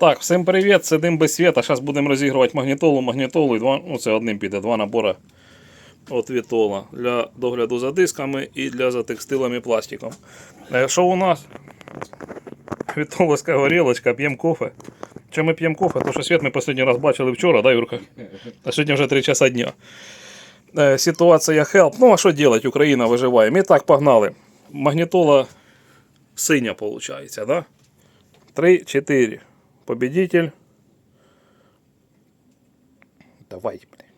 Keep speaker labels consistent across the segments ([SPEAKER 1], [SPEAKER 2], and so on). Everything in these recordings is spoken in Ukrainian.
[SPEAKER 1] Так, всім привіт, сидим без світа. Зараз будемо розігрувати магнітолу, магнітолу і два, ну це одним піде, два набори от Вітола для догляду за дисками і для за текстилем і пластиком. Що у нас? Вітоловська горілочка, п'ємо кофе. Чи ми п'ємо кофе? То що світ ми останній раз бачили вчора, да, Юрка? А сьогодні вже 3 часа дня. Е, Ситуація help. Ну, а що робити? Україна виживає. Ми так погнали. Магнітола синя, виходить, да? 3-4. Победитель. Давай, блин.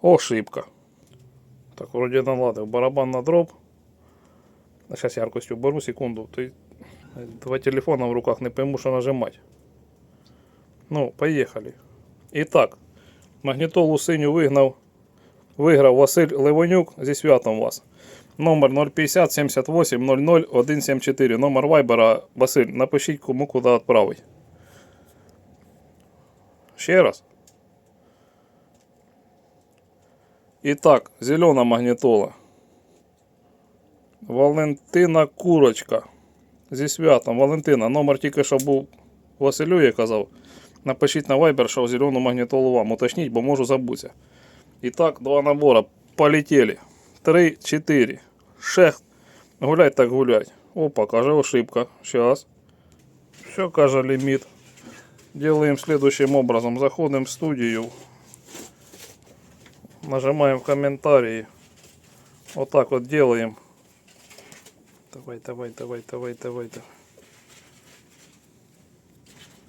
[SPEAKER 1] Ошибка. Так, вроде наладив. Барабан на дроп. Сейчас яркость уберу, секунду. Ты два телефона в руках, не пойму, що нажимать. Ну, поїхали. І так, магнітолу синю вигнав. Виграв Василь Левонюк зі святом вас. Номер 050 78 00 174. Номер вайбера Василь. Напишіть кому куди відправить. Ще раз. І зелена магнітола. Валентина Курочка. Зі святом. Валентина. Номер тільки що був Василю, я казав. Напишіть на Viber, що зелену магнітолу вам. Уточніть, бо можу забутися. І так, два набора. Полетіли. 3, 4. Шех. Гулять так гулять. Опа, каже, ошибка. Сейчас. Все, каже, лимит. Делаем следующим образом. Заходим в студию. Нажимаем комментарии. Вот так вот делаем. Давай, давай, давай, давай, давай. давай.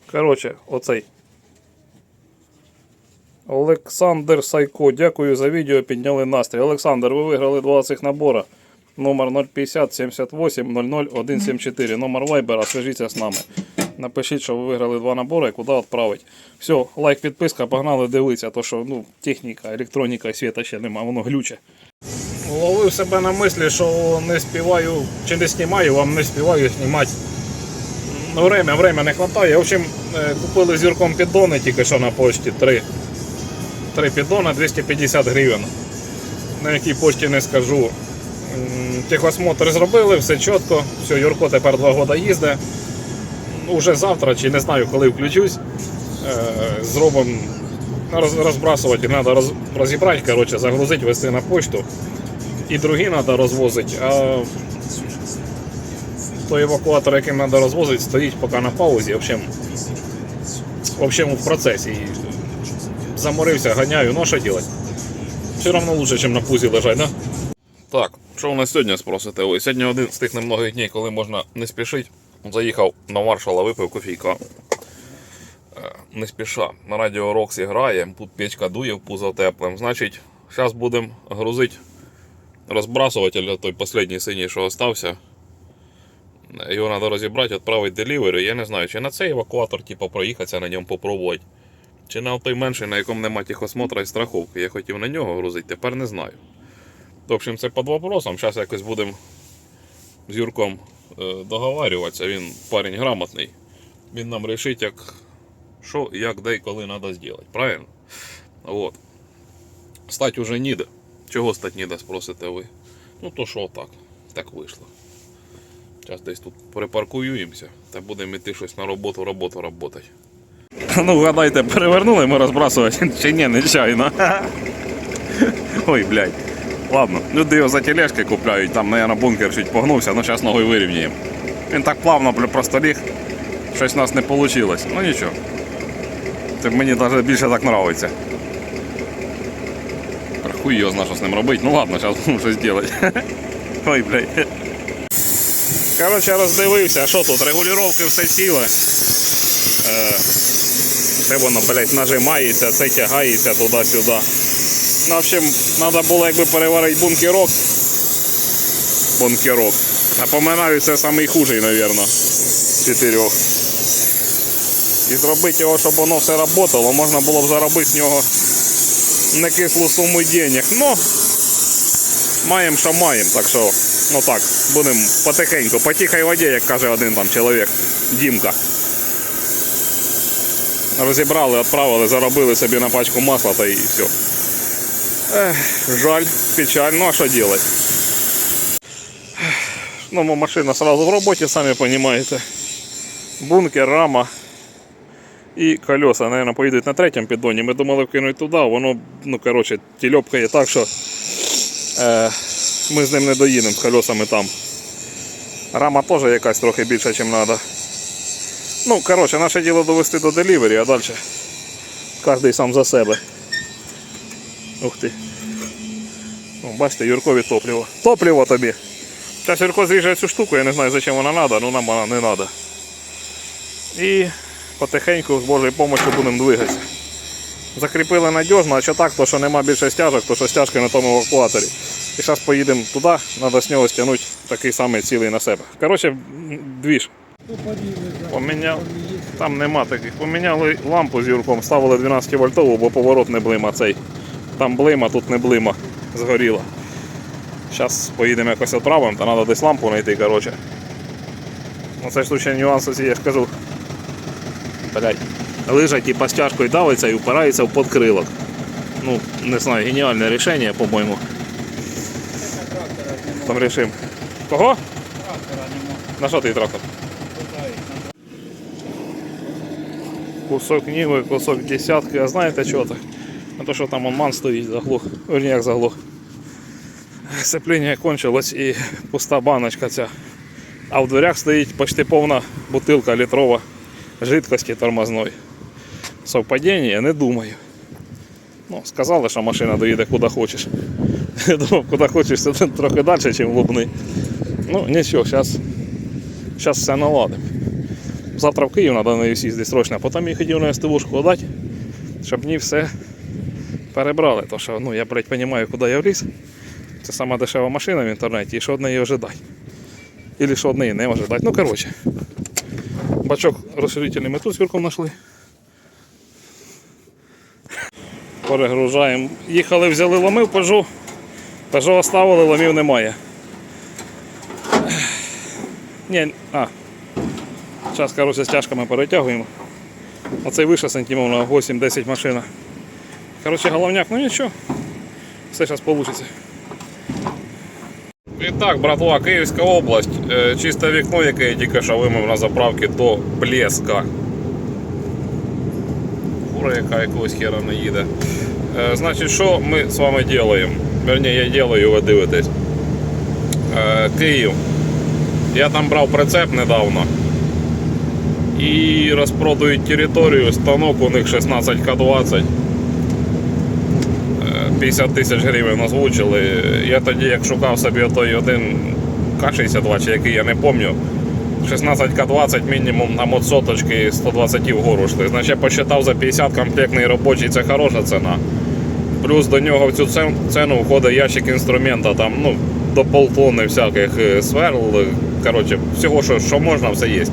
[SPEAKER 1] Короче, оцей. Олександр Сайко, дякую за відео, підняли настрій. Олександр, ви виграли два цих набора. Номер 050 78 00 174. Номер Вайбера, свяжіться з нами. Напишіть, що ви виграли два набори і куди відправити. Все, лайк, підписка, погнали дивитися, то що ну, техніка, електроніка і світа ще нема, воно глюче. Ловив себе на мислі, що не співаю чи не знімаю, вам не співаю знімати. Ну, время, время не вистачає. В общем, е, купили з Юрком піддони тільки що на почті. Три. Три піддона 250 гривень. На якій почті не скажу. Техосмотр зробили, все чітко. Все, Юрко тепер два роки їздить. Уже завтра, чи не знаю, коли включусь, е, зробимо роз, розбрасувати, треба роз, розібрати, коротше, загрузити, вести на почту. І другі треба розвозити. А той евакуатор, яким треба розвозити, стоїть поки на паузі. В общем, в общем, в процесі. Заморився, ганяю, ну а що робити? Все одно лучше, ніж на пузі лежать, да? Так, що у нас сьогодні спросите? Ой, сьогодні один з тих немногих днів, коли можна не спішити. Заїхав на маршала, випив кофійка. Е, Не спіша. На радіо Роксі грає, тут печка дує в пузо теплим. Значить, зараз будемо грузити розбрасуватель, той останній синій, що остався. Його треба розібрати, відправити делівері. Я не знаю, чи на цей евакуатор, типу, проїхатися на ньому попробувати. Чи на той менший, на якому немає тихосмотра і страховки. Я хотів на нього грузити, тепер не знаю. В общем, це під вопросом. Зараз якось будемо з Юрком е, договарюватися. Він парень грамотний. Він нам рішить, як що, як, де і коли треба зробити. Правильно? Вот. Стать уже ніде. Чого стать ніде, спросите ви? Ну то що так. Так вийшло. Зараз десь тут припаркуємося та будемо йти щось на роботу, роботу роботи. Ну, гадайте, перевернули ми розбрасувати чи ні, нечайно. Ой, блядь. Ладно, люди його за тележки купляють, там, наверное, бункер чуть погнувся, ну зараз ногою вирівняємо. Він так плавно просто ліг, щось у нас не вийшло. Ну нічого. Це мені навіть більше так подобається. Хуй його зна, що з ним робити. Ну ладно, зараз будемо щось робити. Ой, блядь. Коротше, роздивився, а що тут, регулювання все ціле. Це воно, нажимається, це тягається туди-сюди. Ну, в общем, треба було якби переварити бункерок. Бункерок. Напоминаю, це найхужий, мабуть, чотирьох. І зробити його, щоб воно все працювало, можна було б заробити з нього не кислу суму денег. Ну, маємо, що маємо, так що, ну так, будемо потихеньку, по тихій воді, як каже один там чоловік, Дімка. Розібрали, відправили, заробили собі на пачку масла та і все. Ех, жаль, печаль, ну а що делать? Ну, машина сразу в роботі, самі розумієте. Бункер, рама. І колеса, мабуть, поїдуть на третьому піддоні. Ми думали вкинути туди, воно, ну, коротше, тільопкає так, що е, ми з ним не доїдемо з колесами там. Рама теж якась трохи більша, ніж треба. Ну, коротше, наше діло довести до делівері, а далі кожен сам за себе. Ух ти. О, бачите, Юркові топливо. Топливо тобі. Зараз Юрко зріже цю штуку, я не знаю, зачем вона треба, ну нам вона не треба. І потихеньку з Божою допомогою будемо двигатися. Закріпили надіжно, а що так, то що нема більше стяжок, то що стяжки на тому евакуаторі. І зараз поїдемо туди, треба з нього стягнути такий самий цілий на себе. Коротше, двіж. Поміняв. Там нема таких. Поміняли лампу з Юрком, ставили 12 вольтову, бо поворот не блима цей. Там блима, тут не блима. Згоріла. Зараз поїдемо якось відправимо, та треба десь лампу знайти, коротше. Ну це ж тут ще нюанси, ці, я ж кажу. Блять. Лежать і по стяжкою давиться і впирається в подкрилок. Ну, не знаю, геніальне рішення, по-моєму. Там рішим. Кого? На що ти трактор? Кусок ніви, кусок десятки, а знаєте це? А то що там он ман стоїть, заглух. Верні, як заглух. Сцепління кончилось і пуста баночка ця. А в дверях стоїть почти повна бутилка літрова жидкості тормозної. Совпадіння, не думаю. Ну, сказали, що машина доїде куди хочеш. Я думав, куди хочеш, це трохи далі, ніж в Лубни. Ну, нічого, зараз зараз все наладимо. Завтра в Київ треба на сісти срочно, потім я хотів на СТВшку дати, щоб мені все перебрали. То що, ну, я, блядь, розумію, куди я вліз. Це сама дешева машина в інтернеті, і що від неї ожидати. Ілі що від неї не ожидати. Ну, коротше. Бачок розширительний ми тут з Юрком знайшли. Перегружаємо. Їхали, взяли ломив, Peugeot. Peugeot оставили, ломів немає. Ні, а. Зараз, коротше, з тяжками перетягуємо. Оцей вище сантимов на 8-10 машина. Коротше, головняк, ну нічого. Все зараз вийде. І так, братва, Київська область. Е, Чисте вікно, яке я тільки що вимив на заправки до блеска. Фура, яка якогось хера не їде. Е, Значить, що ми з вами робимо? Верні, я делаю, ви дивитесь. Е, Київ. Я там брав прицеп недавно. І розпродають територію, станок у них 16К20. Е, 50 тисяч гривень озвучили. Я тоді, як шукав собі той один К-62, чи який я не пам'ятаю, 16К20 мінімум на модсоточки 120 вгору йшли. Значить, я посчитав за 50 комплектний робочий, це хороша ціна. Плюс до нього в цю цен- ціну входить ящик інструмента, там, ну, до полтони всяких е, сверл. Коротше, всього, що, що можна, все є.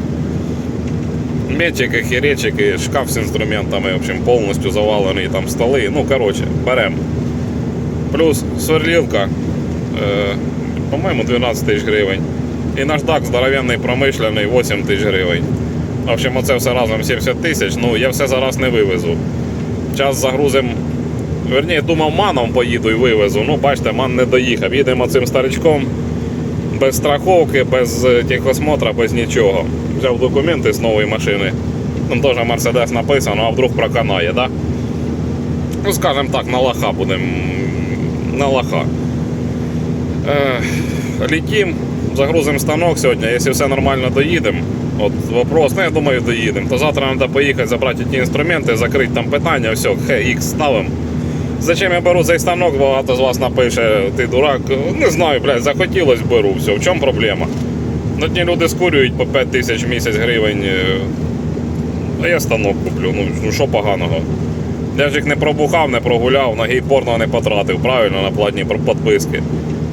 [SPEAKER 1] Метчики, херечики, шкаф з інструментами, в общем, повністю завалений там столи. Ну, коротше, беремо. Плюс сверлілка, е, по-моєму, 12 тисяч гривень. І наждак здоровенний промишлений 8 тисяч гривень. В общем, оце все разом 70 тисяч. Ну, я все зараз не вивезу. Час загрузим. Верні, думав, маном поїду і вивезу. Ну, бачите, ман не доїхав. Їдемо цим старичком без страховки, без е, техосмотра, без нічого. Взяв документи з нової машини. Там теж Мерседес написано, а вдруг проканає, да? Ну, скажімо так, на лоха будемо. На лоха. Е, літім, загрузимо станок сьогодні, якщо все нормально доїдемо. От вопрос, ну я думаю, доїдемо. То завтра треба поїхати забрати ті інструменти, закрити там питання, все, HX ставимо. Зачем я беру цей станок, багато з вас напише, ти дурак. Не знаю, блядь, захотілось беру, все. В чому проблема? Ну, люди скурюють по 5 тисяч місяць гривень. е, А я станок куплю, ну ну, що поганого. Я ж їх не пробухав, не прогуляв, на гей-порно не потратив, правильно, на платні підписки.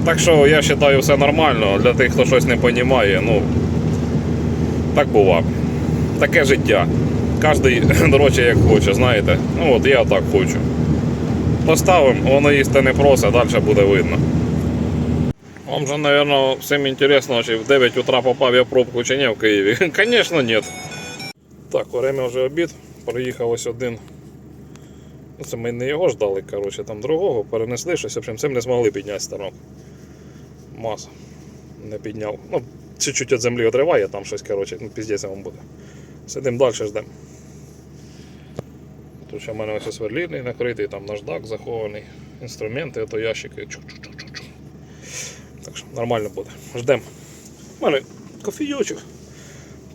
[SPEAKER 1] Так що я вважаю все нормально, для тих, хто щось не розуміє, ну так бува. Таке життя. Кожен дорожче як хоче, знаєте. Ну от я так хочу. Поставимо, воно їсти не просить, далі буде видно. Вам же, наверное, всім інтересно, чи в 9 утра попав я в пробку чи ні в Києві. Звісно, ні. Так, время вже обід. Приїхав ось один. Ну, Це ми не його ждали, коротше, там другого, перенесли щось, общем, цим не змогли підняти станок. Маса. Не підняв. Ну, чуть-чуть від землі відриває, там щось, коротше, ну, піздець вам буде. Сидимо далі, ждемо. Тут ще в мене ось сверлільний накритий, там наждак захований, інструменти, то ящики. Чу-чу-чу-чу. Так що нормально буде. Ждем. У мене кофійочок.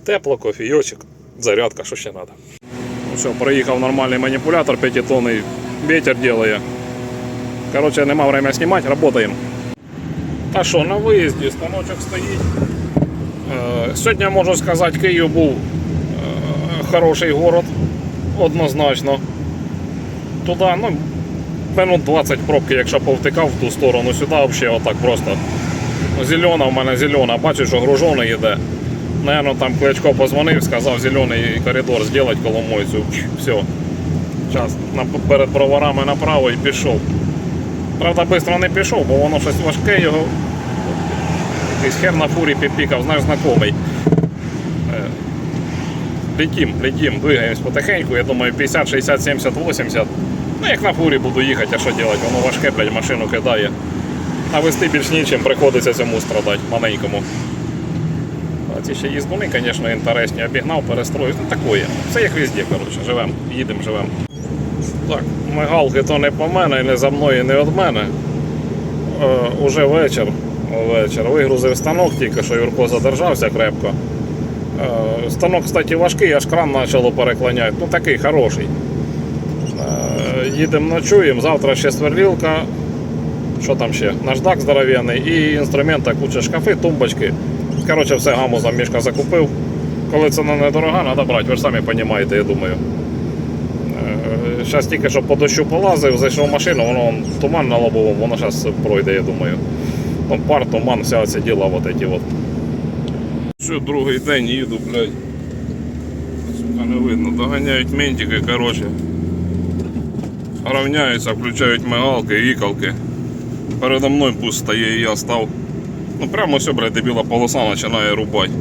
[SPEAKER 1] Тепло, кофійочок, зарядка, що ще треба. Ну все, приїхав нормальний маніпулятор 5 тонний, ветер делає. Короче, нема время знімати, работаємо. Та що, на виїзді станочок стоїть. Е, Сьогодні можу сказати, Київ був е, хороший город, однозначно. Туди, ну, минут 20 пробки, якщо повтикав в ту сторону, сюди взагалі отак просто. Зелена в мене зелена, бачу, що гружоний йде. Наверно, там Кличко позвонив, сказав зелений коридор зробити Коломойцю. Все. Час перед броварами направо і пішов. Правда, швидко не пішов, бо воно щось важке його. Якийсь хер на фурі підпікав, знаєш, знайомий. Летім, летім, двигаємось потихеньку, я думаю, 50, 60, 70, 80. Ну як на фурі буду їхати, а що робити? Воно важке, блядь, машину кидає. А вести більш нічим приходиться цьому страдати, маленькому. А ці ще їздуни, звісно, інтересні. Обігнав, перестроїв. Ну такое. Все як везде, коротше, живемо, їдемо, живемо. Так, мигалки то не по мене, не за мною, не від мене. Е, уже вечір. вечір. Вигрузив станок, тільки що Юрко задержався крепко. Е, станок, кстати, важкий, аж кран почало переклоняти. Ну такий хороший. Е, їдемо ночуємо, завтра ще сверлілка. Що там ще? Наждак здоровенний і інструмента, куча шкафи, тумбочки. Коротше, все гамуза мішка закупив. Коли ціна недорога, треба брати, ви ж самі розумієте, я думаю. Зараз тільки що по дощу полазив, зайшов в машину, воно вон, туман на лобовому, воно зараз пройде, я думаю. Там пар, туман, вся ця діла вот эти вот. Що, другий день їду, блядь. Сука, не видно. Доганяють ментики, коротше. Равняються, включають мигалки, вікалки. Передо мною бус стає і я став. Ну прямо все, блядь, дебіла полоса починає рубати.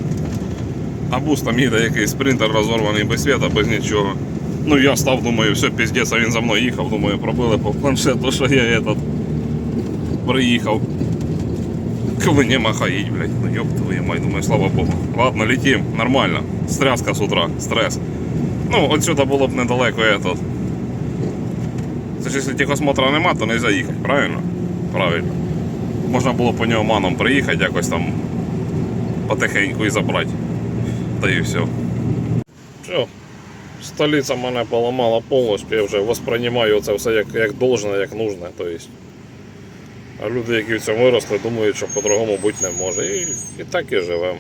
[SPEAKER 1] А бус там їде якийсь спринтер розорваний без світа, без нічого. Ну я став, думаю, все, піздець, а він за мною їхав, думаю, пробили по планшету, що я этот приїхав. Коли не махаїть, блядь, ну ёб твою мать, думаю, слава Богу. Ладно, летим, нормально. Стряска з утра, стрес. Ну, отсюда було б недалеко этот. Це ж якщо тихосмотра нема, то не заїхати, правильно? Правильно. Можна було по нього маном приїхати, якось там потихеньку і забрати. Та і все. Все. Столиця мене поламала повністю, я вже восприймаю це все як, як должне, як нужне. То есть. А люди, які в цьому виросли, думають, що по-другому бути не може. І, і так і живемо.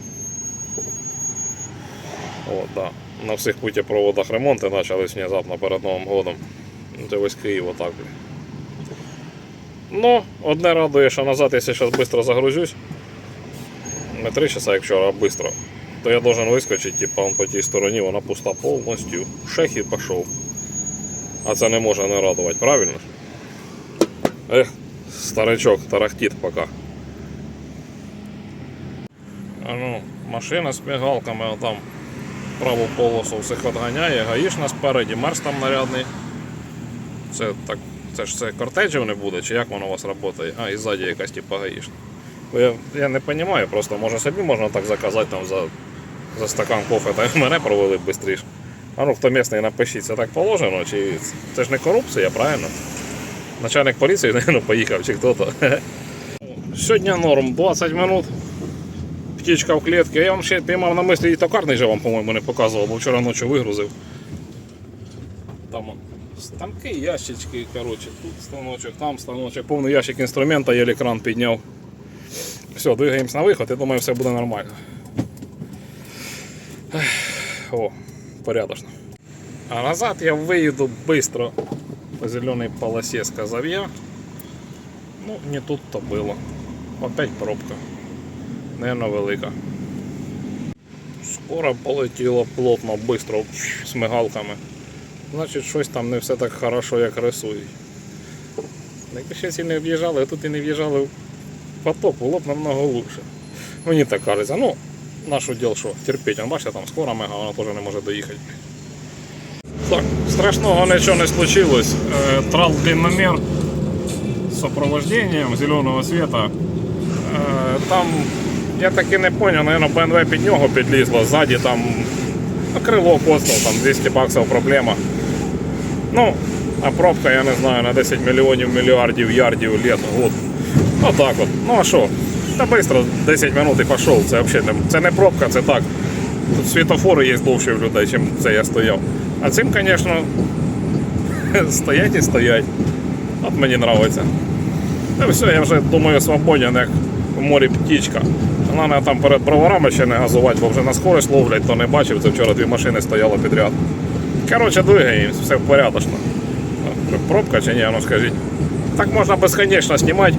[SPEAKER 1] Да. На всіх путепроводах ремонти почались внезапно перед Новим годом. Ну, Це весь Київ отак. Ну, одне радує, що назад, якщо зараз швидко загрузюсь, не три часа, як вчора, а швидко, то я должен вискочити, типа он по тій стороні, вона пуста повністю. Шех і пішов. А це не може не радувати, правильно? Ех, старичок тарахтит поки. А ну, машина з мигалками там праву полосу всіх відганяє, гаїшна спереді, мерз там нарядний. Це так, це ж це кортеджів не буде, чи як воно у вас працює? А, і ззаді якась типа гаїшна. Я, я не розумію, просто може собі можна так заказати там за, за стакан кофе, та мене провели швидше. А ну хто місний, напишіть, це так положено, чи це ж не корупція, правильно? Начальник поліції, наверное, поїхав, чи хто-то. Сьогодні норм, 20 минут. Птічка в клітці. Я вам ще піймав на мислі і токарний же вам, по-моєму, не показував, бо вчора ночі вигрузив. Там он, станки, ящички, коротше, тут станочок, там станочок, повний ящик інструмента, я екран підняв. Все, двигаємось на виход, я думаю, все буде нормально. О, порядочно. А назад я виїду швидко по зеленой полосе, сказав я. Ну, не тут-то було. Опять пробка. Наверно, велика. Скоро полетіло плотно, швидко, з мигалками. Значить, щось там не все так хорошо, як рисують. Якби ще ці не в'їжджали, а тут і не в'їжджали в поток, було б намного лучше. Мені так кажеться. Ну, наш уділ що, терпіть. Он, бачите, там скоро мега, вона теж не може доїхати. Так, страшного нічого не случилось. Е, Трал длинномер з сопровождением зеленого света. Е, Там, я таки не понял, наверное, БНВ під нього підлізло, ззаді там ну, крило коцнув, там 200 баксів проблема. Ну, а пробка, я не знаю, на 10 мільйонів, мільярдів, ярдів, літ, год. Ну так от. Ну а що? Та швидко 10 минут і пішов. Це взагалі не, це не пробка, це так. Тут світофори є довше в людей, чим це я стояв. А цим, звісно, стоять і стоять. От мені подобається. Та все, я вже думаю, свободен, як в морі птічка. Головне там перед броварами ще не газувати, бо вже на скорость ловлять, то не бачив, це вчора дві машини стояло підряд. Коротше, двигаємось, все порядочно. Пробка чи ні, ну скажіть. Так можна безконечно знімати.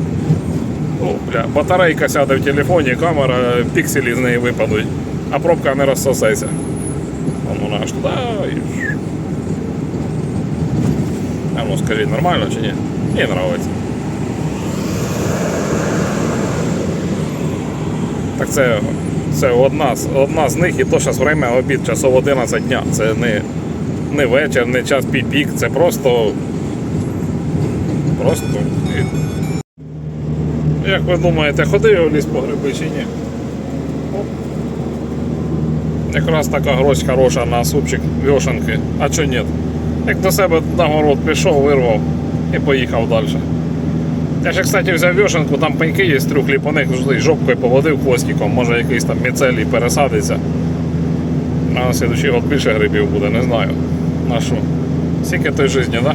[SPEAKER 1] О, бля, батарейка сяде в телефоні, камера, пікселі з неї випадуть, а пробка не розсосається. Вон вона аж туди. А ну скажіть, нормально чи ні? Мені подобається. Так це, це одна, одна з них, і то зараз время обід часов 11 дня. Це не, не вечір, не час пік-пік, це просто. Просто. Як ви думаєте, ходив я в ліс по гриби чи ні? Якраз така гроздь хороша на супчик вьошенки, а чо ні? Як до себе на город пішов, вирвав і поїхав далі. Я ще, кстати, взяв вьошенку, там пеньки є трюхлі, по них жди, жопкою поводив хвостиком, може якийсь там міцелій пересадиться. А на слідчий год більше грибів буде, не знаю. На що? Скільки той житті, да?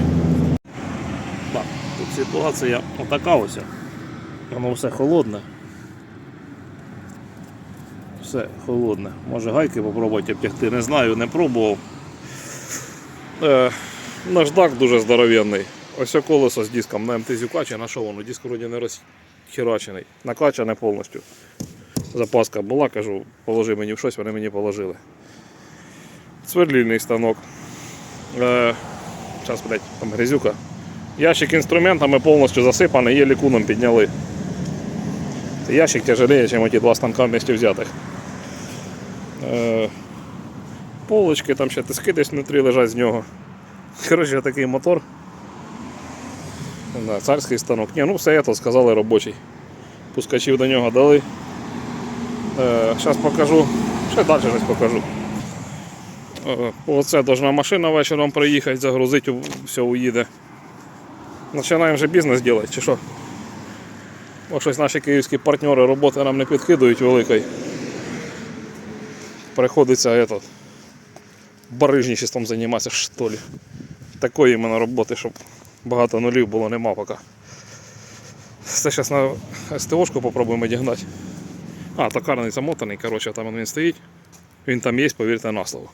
[SPEAKER 1] Так, тут ситуація отака ось. Воно все холодне. Все холодне. Може гайки попробувати обтягти, не знаю, не пробував. Е, наждак дуже здоровенний. Ось колесо з диском на МТ Зюкачі, на що воно? Диск вроді не розхерачений. Накачане повністю. Запаска була, кажу, положи мені в щось, вони мені положили. Сверлільний станок. Е, зараз, блядь, там грязюка. Ящик інструментами повністю засипаний, є лікуном підняли. Ящик тяжелее, ніж ті два станка вместе взятих. Е, полочки, там ще тиски десь внутрі лежать з нього. Коротше, такий мотор. Да, царський станок. Ні, ну все це сказали робочий. Пускачів до нього дали. Зараз покажу. Ще далі щось покажу. Е, Оце должна машина вечором приїхати, загрузити, все уїде. Починаємо вже бізнес робити, чи що? Бо щось наші київські партнери роботи нам не підкидують великої. Приходиться этот, барижничеством займатися, що ли. Такої іменно роботи, щоб багато нулів було нема поки. Це зараз на СТОшку попробуємо дігнати. А, токарний замотаний, коротше, там він стоїть. Він там є, повірте на слово.